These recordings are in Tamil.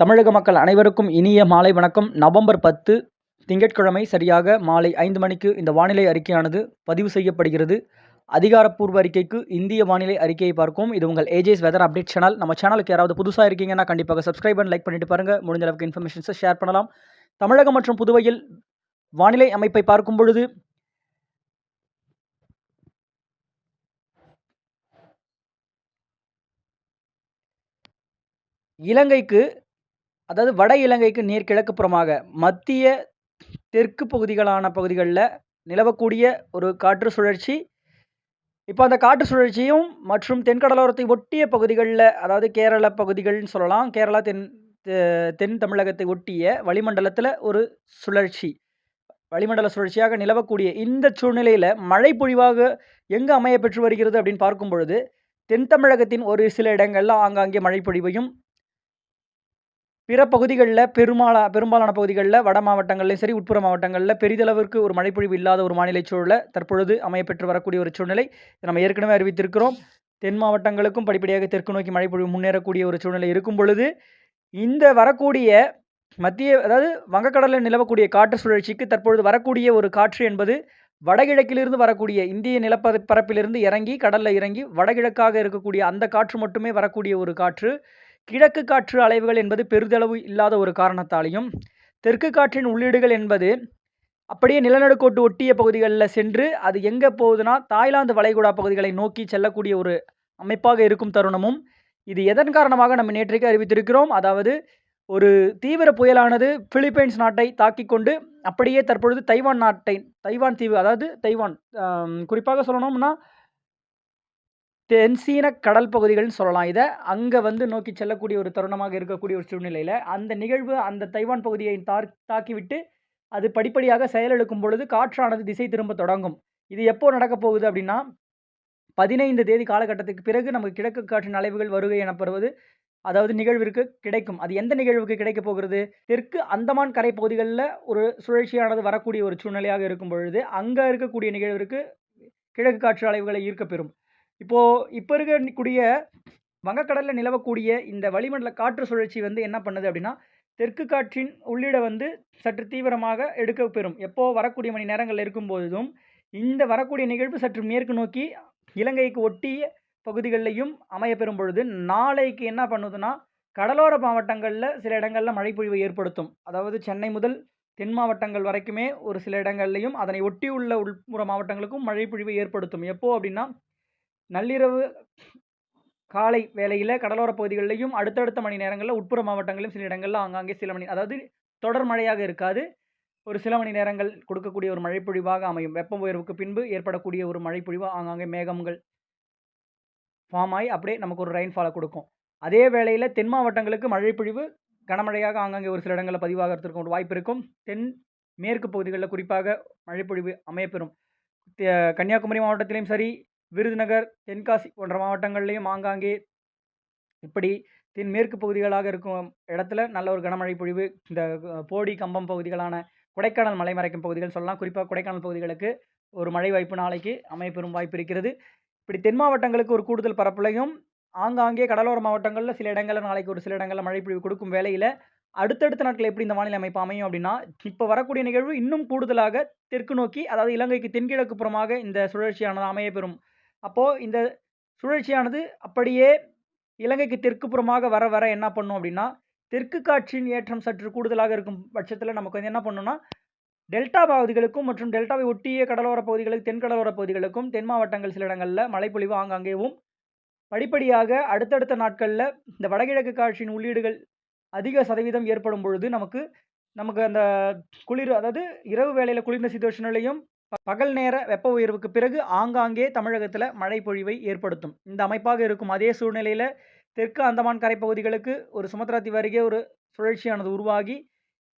தமிழக மக்கள் அனைவருக்கும் இனிய மாலை வணக்கம். நவம்பர் பத்து திங்கட்கிழமை சரியாக மாலை ஐந்து மணிக்கு இந்த வானிலை அறிக்கையானது பதிவு செய்யப்படுகிறது. அதிகாரப்பூர்வ அறிக்கைக்கு இந்திய வானிலை அறிக்கையை பார்க்கும் இது உங்கள் ஏஜேஸ் வெதர் அப்டேட் சேனல் நம்ம சேனலுக்கு யாராவது புதுசாக இருக்கீங்கன்னா கண்டிப்பாக சப்ஸ்கிரைப் அண்ட் லைக் பண்ணிட்டு பாருங்கள் முடிஞ்ச அளவுக்கு இன்ஃபர்மேஷன்ஸை ஷேர் பண்ணலாம். தமிழகம் மற்றும் புதுவையில் வானிலை அமைப்பை பார்க்கும் பொழுது இலங்கைக்கு அதாவது வட இலங்கைக்கு நேர்கிழக்கு புறமாக மத்திய தெற்கு பகுதிகளான பகுதிகளில் நிலவக்கூடிய ஒரு காற்று சுழற்சி. இப்போ அந்த காற்று சுழற்சியும் மற்றும் தென்கடலோரத்தை ஒட்டிய பகுதிகளில் அதாவது கேரள பகுதிகள்னு சொல்லலாம் கேரளா தென் தெ- தென் தமிழகத்தை ஒட்டிய வளிமண்டலத்தில் ஒரு சுழற்சி. வளிமண்டல சுழற்சியாக நிலவக்கூடிய இந்த சூழ்நிலையில் மழை பொழிவாக எங்கு அமைய பெற்று வருகிறது அப்படின்னு பார்க்கும் பொழுது தென் தமிழகத்தின் ஒரு சில இடங்களில் ஆங்காங்கே மழை பொழிவையும் பிற பகுதிகளில் பெருமாளா பெரும்பாலான பகுதிகளில் வட மாவட்டங்கள்லையும் சரி உட்புற மாவட்டங்களில் பெரிதளவிற்கு ஒரு மழைப்பொழிவு இல்லாத ஒரு மாநில சூழலை தற்பொழுது அமையப்பெற்று வரக்கூடிய ஒரு சூழ்நிலை. நம்ம ஏற்கனவே அறிவித்திருக்கிறோம். தென் மாவட்டங்களுக்கும் படிப்படியாக தெற்கு நோக்கி மழைப்பொழிவு முன்னேறக்கூடிய ஒரு சூழ்நிலை இருக்கும் பொழுது இந்த வரக்கூடிய மத்திய அதாவது வங்கக்கடலில் நிலவக்கூடிய காற்று சுழற்சிக்கு தற்பொழுது வரக்கூடிய ஒரு காற்று என்பது வடகிழக்கிலிருந்து வரக்கூடிய இந்திய நிலப்பரப்பிலிருந்து இறங்கி கடலில் இறங்கி வடகிழக்காக இருக்கக்கூடிய அந்த காற்று மட்டுமே வரக்கூடிய ஒரு காற்று. கிழக்கு காற்று அலைவுகள் என்பது பெரிதளவு இல்லாத ஒரு காரணத்தாலையும் தெற்கு காற்றின் உள்ளீடுகள் என்பது அப்படியே நிலநடுக்கோட்டு ஒட்டிய பகுதிகளில் சென்று அது எங்கே போகுதுன்னா தாய்லாந்து வளைகுடா பகுதிகளை நோக்கி செல்லக்கூடிய ஒரு அமைப்பாக இருக்கும் தருணமும் இது எதன் காரணமாக நம்ம நேற்றைக்கு அறிவித்திருக்கிறோம்? அதாவது ஒரு தீவிர புயலானது பிலிப்பைன்ஸ் நாட்டை தாக்கிக் கொண்டு அப்படியே தற்பொழுது தைவான் நாட்டை தைவான் தீவு அதாவது தைவான் குறிப்பாக சொல்லணும்னா தென்சீன கடல் பகுதிகள்னு சொல்லலாம். இதை அங்கே வந்து நோக்கி செல்லக்கூடிய ஒரு தருணமாக இருக்கக்கூடிய ஒரு சூழ்நிலையில் அந்த நிகழ்வு அந்த தைவான் பகுதியை தார் தாக்கிவிட்டு அது படிப்படியாக செயலிழக்கும் பொழுது காற்றானது திசை திரும்ப தொடங்கும். இது எப்போ நடக்க போகுது அப்படின்னா பதினைந்து தேதி காலகட்டத்துக்கு பிறகு நமக்கு கிழக்கு காற்றின் அலைவுகள் வருகை எனப்படுவது அதாவது நிகழ்விற்கு கிடைக்கும். அது எந்த நிகழ்வுக்கு கிடைக்க போகிறது? தெற்கு அந்தமான் கரை பகுதிகளில் ஒரு சுழற்சியானது வரக்கூடிய ஒரு சூழ்நிலையாக இருக்கும் பொழுது அங்கே இருக்கக்கூடிய நிகழ்விற்கு கிழக்கு காற்று அலைவுகளை ஈர்க்கப்பெறும் இப்போது இப்போ இருக்கக்கூடிய வங்கக்கடலில் நிலவக்கூடிய இந்த வளிமண்டல காற்று சுழற்சி வந்து என்ன பண்ணுது அப்படின்னா தெற்கு காற்றின் உள்ளிட வந்து சற்று தீவிரமாக எடுக்க பெறும். எப்போ? வரக்கூடிய மணி நேரங்கள் இருக்கும்போதும் இந்த வரக்கூடிய நிகழ்வு சற்று மேற்கு நோக்கி இலங்கைக்கு ஒட்டிய பகுதிகளிலையும் அமைய பெறும் பொழுது நாளைக்கு என்ன பண்ணுதுன்னா கடலோர மாவட்டங்களில் சில இடங்களில் மழைப்பொழிவை ஏற்படுத்தும். அதாவது சென்னை முதல் தென் மாவட்டங்கள் வரைக்குமே ஒரு சில இடங்கள்லையும் அதனை ஒட்டியுள்ள உள்புற மாவட்டங்களுக்கும் மழைப்பொழிவை ஏற்படுத்தும். எப்போ? அப்படின்னா நள்ளிரவு காலை வேளையில் கடலோர பகுதிகளிலையும் அடுத்தடுத்த மணி நேரங்களில் உட்புற மாவட்டங்களிலும் சில இடங்களில் ஆங்காங்கே சில மணி அதாவது தொடர் மழையாக இருக்காது. ஒரு சில மணி நேரங்கள் கொடுக்கக்கூடிய ஒரு மழைப்பொழிவாக அமையும். வெப்ப உயர்வுக்கு பின்பு ஏற்படக்கூடிய ஒரு மழைப்பொழிவு ஆங்காங்கே மேகங்கள் ஃபார்ம் ஆகி அப்படியே நமக்கு ஒரு ரெயின்ஃபாலை கொடுக்கும். அதே வேளையில் தென் மாவட்டங்களுக்கு மழைப்பொழிவு கனமழையாக ஆங்காங்கே ஒரு சில இடங்களில் பதிவாகிறதுக்கு ஒரு வாய்ப்பு இருக்கும். தென் மேற்கு பகுதிகளில் குறிப்பாக மழைப்பொழிவு அமையப்பெறும். தே- கன்னியாகுமரி மாவட்டத்திலையும் சரி விருதுநகர் தென்காசி போன்ற மாவட்டங்கள்லையும் ஆங்காங்கே இப்படி தென்மேற்கு பகுதிகளாக இருக்கும் இடத்துல நல்ல ஒரு கனமழை பொழிவு இந்த போடி கம்பம் பகுதிகளான கொடைக்கானல் மலைமறைக்கும் பகுதிகள் சொல்லலாம். குறிப்பாக கொடைக்கானல் பகுதிகளுக்கு ஒரு மழை வாய்ப்பு நாளைக்கு அமையப்பெறும் வாய்ப்பு இருக்கிறது. இப்படி தென் மாவட்டங்களுக்கு ஒரு கூடுதல் பரப்புலையும் ஆங்காங்கே கடலோர மாவட்டங்களில் சில இடங்களில் நாளைக்கு ஒரு சில இடங்களில் மழை பொழிவு கொடுக்கும் வேலையில் அடுத்தடுத்த நாட்கள் எப்படி இந்த வானிலை அமைப்பு அமையும் அப்படின்னா இப்போ வரக்கூடிய நிகழ்வு இன்னும் கூடுதலாக தெற்கு நோக்கி அதாவது இலங்கைக்கு தென்கிழக்கு புறமாக இந்த சுழற்சியானது அமையப்பெறும் அப்போது இந்த சுழற்சியானது அப்படியே இலங்கைக்கு தெற்கு புறமாக வர வர என்ன பண்ணும் அப்படின்னா தெற்கு காற்றின் ஏற்றம் சற்று கூடுதலாக இருக்கும் பட்சத்தில் நமக்கு வந்து என்ன பண்ணுன்னா டெல்டா பகுதிகளுக்கும் மற்றும் டெல்டாவை ஒட்டிய கடலோர பகுதிகளுக்கு தென் கடலோர பகுதிகளுக்கும் தென் மாவட்டங்கள் சில இடங்களில் மழைப்பொழிவு ஆங்காங்கேவும் படிப்படியாக அடுத்தடுத்த நாட்களில் இந்த வடகிழக்கு காற்றின் உள்ளீடுகள் அதிக சதவீதம் ஏற்படும் பொழுது நமக்கு நமக்கு அந்த குளிர் அதாவது இரவு வேளையில் குளிர்ந்த சுச்சுவேஷன்லையும் பகல் நேர வெப்ப உயர்வுக்கு பிறகு ஆங்காங்கே தமிழகத்தில் மழை பொழிவை ஏற்படுத்தும். இந்த அமைப்பாக இருக்கும் அதே சூழ்நிலையில் தெற்கு அந்தமான் கரை பகுதிகளுக்கு ஒரு சுமத்ராத்தி தீவு அருகே ஒரு சுழற்சியானது உருவாகி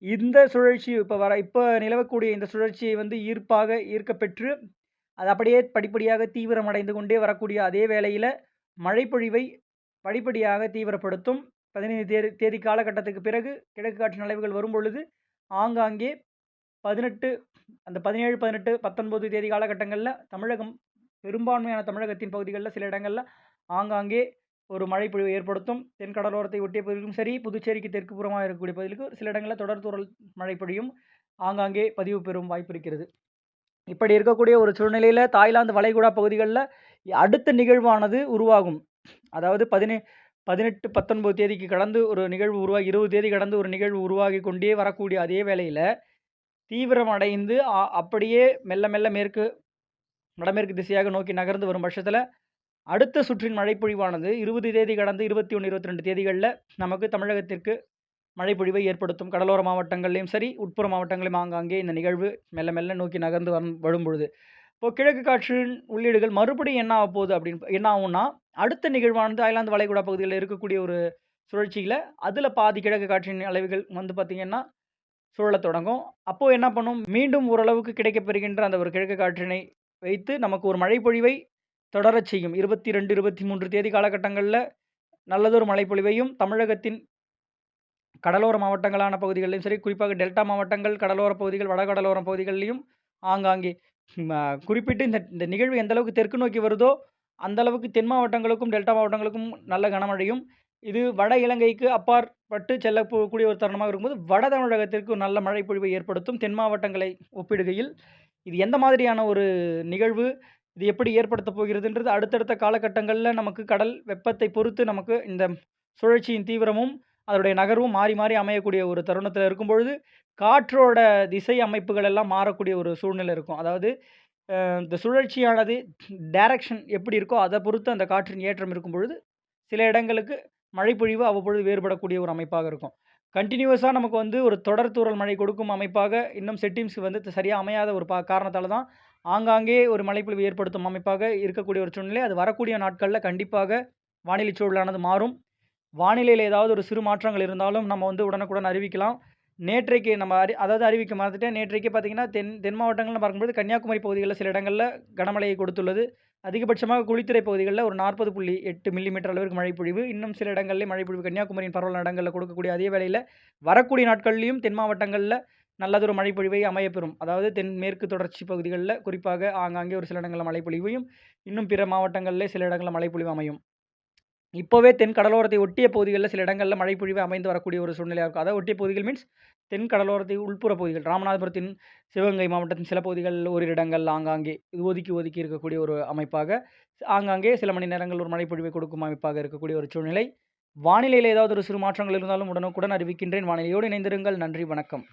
இந்த சுழற்சி இப்போ வர இப்போ நிலவக்கூடிய இந்த சுழற்சியை வந்து ஈர்ப்பாக ஈர்க்கப்பெற்று அது அப்படியே படிப்படியாக தீவிரமடைந்து கொண்டே வரக்கூடிய அதே வேளையில் மழைப்பொழிவை படிப்படியாக தீவிரப்படுத்தும். பதினைந்து தேதி தேதி காலகட்டத்துக்கு பிறகு கிழக்கு காற்று நிலவுகள் வரும் பொழுது ஆங்காங்கே பதினெட்டு அந்த பதினேழு பதினெட்டு பத்தொன்பது தேதி காலகட்டங்களில் தமிழகம் பெரும்பான்மையான தமிழகத்தின் பகுதிகளில் சில இடங்களில் ஆங்காங்கே ஒரு மழைப்பொழிவு ஏற்படுத்தும். தென் கடலோரத்தை ஒட்டிய பகுதிகளுக்கும் சரி, புதுச்சேரிக்கு தெற்கு புறமாக இருக்கக்கூடிய பகுதிகளுக்கு சில இடங்களில் தொடர் தூறல் மழை பொழியும். ஆங்காங்கே பதிவு பெறும் வாய்ப்பு இருக்கிறது. இப்படி இருக்கக்கூடிய ஒரு சூழ்நிலையில் தாய்லாந்து வளைகுடா பகுதிகளில் அடுத்த நிகழ்வானது உருவாகும். அதாவது பதினே 18, 19 தேதிக்கு கடந்து ஒரு நிகழ்வு உருவாகி 20 தேதி கடந்து ஒரு நிகழ்வு உருவாகி கொண்டே வரக்கூடிய அதே வேளையில் தீவிரமடைந்து அ அப்படியே மெல்ல மெல்ல மேற்கு வடமேற்கு திசையாக நோக்கி நகர்ந்து வரும் பட்சத்தில் அடுத்த சுற்றின் மழைப்பொழிவானது 20 தேதி கடந்து இருபத்தி ஒன்று இருபத்தி ரெண்டு தேதிகளில் நமக்கு தமிழகத்திற்கு மழைப்பொழிவை ஏற்படுத்தும். கடலோர மாவட்டங்கள்லையும் சரி, உட்புற மாவட்டங்களையும் ஆங்காங்கே இந்த நிகழ்வு மெல்ல மெல்ல நோக்கி நகர்ந்து வரும் வரும்பொழுது, இப்போ கிழக்கு காற்றின் உள்ளீடுகள் மறுபடியும் என்ன ஆகப்போகுது அப்படின்னு என்ன ஆகும்னா, அடுத்த நிகழ்வானது தாய்லாந்து வளைகுடா பகுதியில் இருக்கக்கூடிய ஒரு சுழற்சியில் அதில் பாதி கிழக்கு காற்றின் அளவுகள் வந்து பார்த்திங்கன்னா சுழலத் தொடங்கும். அப்போது என்ன பண்ணும், மீண்டும் ஓரளவுக்கு கிடைக்கப்பெறுகின்ற அந்த ஒரு கிழக்கு காற்றினை வைத்து நமக்கு ஒரு மழைப்பொழிவை தொடரச் செய்யும். 22, 23 தேதி காலகட்டங்களில் நல்லதொரு மழைப்பொழிவையும் தமிழகத்தின் கடலோர மாவட்டங்களான பகுதிகளிலும் சரி, குறிப்பாக டெல்டா மாவட்டங்கள், கடலோர பகுதிகள், வடகடலோர பகுதிகளிலையும் ஆங்காங்கே குறிப்பிட்டு இந்த இந்த நிகழ்வு எந்த அளவுக்கு தெற்கு நோக்கி வருதோ, அந்த அளவுக்கு தென் மாவட்டங்களுக்கும், டெல்டா மாவட்டங்களுக்கும் நல்ல கனமழையும், இது வட இலங்கைக்கு அப்பாற்பட்டு செல்லக்கூடிய ஒரு தருணமாக இருக்கும்போது, வட தமிழகத்திற்கு நல்ல மழைப்பொழிவை ஏற்படுத்தும். தென் மாவட்டங்களை ஒப்பிடுகையில், இது எந்த மாதிரியான ஒரு நிகழ்வு, இது எப்படி ஏற்படுத்தப் போகிறதுன்றது அடுத்தடுத்த காலகட்டங்களில் நமக்கு கடல் வெப்பத்தை பொறுத்து நமக்கு இந்த சுழற்சியின் தீவிரமும், அதனுடைய நகர்வும் மாறி மாறி அமையக்கூடிய ஒரு தருணத்தில இருக்கும்பொழுது, காற்றோட திசை அமைப்புகள் எல்லாம் மாறக்கூடிய ஒரு சூழ்நிலை இருக்கும். அதாவது இந்த சுழற்சியானது டைரக்ஷன் எப்படி இருக்கோ, அதை பொறுத்து அந்த காற்றின் ஏற்றம் இருக்கும்பொழுது, சில இடங்களுக்கு மழைப்பொழிவு அவ்வப்பொழுது வேறுபடக்கூடிய ஒரு அமைப்பாக இருக்கும். கண்டினியூஸாக நமக்கு வந்து ஒரு தொடர் தூரல் மழை கொடுக்கும் அமைப்பாக இன்னும் செட்டிங்ஸ் வந்து சரியாக அமையாத ஒரு பா காரணத்தால் தான், ஆங்காங்கே ஒரு மழைப்பொழிவு ஏற்படுத்தும் அமைப்பாக இருக்கக்கூடிய ஒரு சூழ்நிலை. அது வரக்கூடிய நாட்களில் கண்டிப்பாக வானிலை சூழலானது மாறும். வானிலையில் ஏதாவது ஒரு சிறு மாற்றங்கள் இருந்தாலும் நம்ம வந்து உடனுக்குடன் அறிவிக்கலாம். நேற்றைக்கு நம்ம அறி அதாவது அறிவிக்க மறந்துட்டேன். நேற்றைக்கு பார்த்தீங்கன்னா, தென் தென் மாவட்டங்கள்னு பார்க்கும்போது கன்னியாகுமரி பகுதிகளில் சில இடங்களில் கனமழையை கொடுத்துள்ளது. அதிகபட்சமாக குளித்துறை பகுதிகளில் ஒரு 40.8 மில்லிமீட்டர் அளவிற்கு மழைப்பொழிவு. இன்னும் சில இடங்களில் மழைப்பொழிவு கன்னியாகுமரியின் பரவலான இடங்களில் கொடுக்கக்கூடிய அதே வேளையில் வரக்கூடிய நாட்கள்லயும் தென் மாவட்டங்களில் நல்லதொரு மழைப்பொழிவை அமையப்பெறும். அதாவது தென் மேற்கு தொடர்ச்சி பகுதிகளில் குறிப்பாக ஆங்காங்கே ஒரு சில இடங்களில் மழைப்பொழிவையும், இன்னும் பிற மாவட்டங்களில் சில இடங்களில் மழைப்பொழிவு அமையும். இப்போவே தென் கடலோரத்தை ஒட்டிய பகுதிகளில் சில இடங்களில் மழைப்பொழிவு அமைந்து வரக்கூடிய ஒரு சூழ்நிலையாக இருக்கும். அதாவது ஒட்டிய பகுதிகள் மீன்ஸ் தென் கடலோரத்தை உள்புற பகுதிகள். ராமநாதபுரத்தின், சிவகங்கை மாவட்டத்தின் சில பகுதிகளில் ஓரிரு இடங்கள் ஆங்காங்கே ஒதுக்கி ஒதுக்கி இருக்கக்கூடிய ஒரு அமைப்பாக, ஆங்காங்கே சில மணி நேரங்கள் ஒரு மழைப்பொழிவை கொடுக்கும் அமைப்பாக இருக்கக்கூடிய ஒரு சூழ்நிலை. வானிலையில் ஏதாவது ஒரு சிறு மாற்றங்கள் இருந்தாலும் உடனுக்குடன் அறிவிக்கின்றேன். வானிலையோடு இணைந்திருங்கள். நன்றி, வணக்கம்.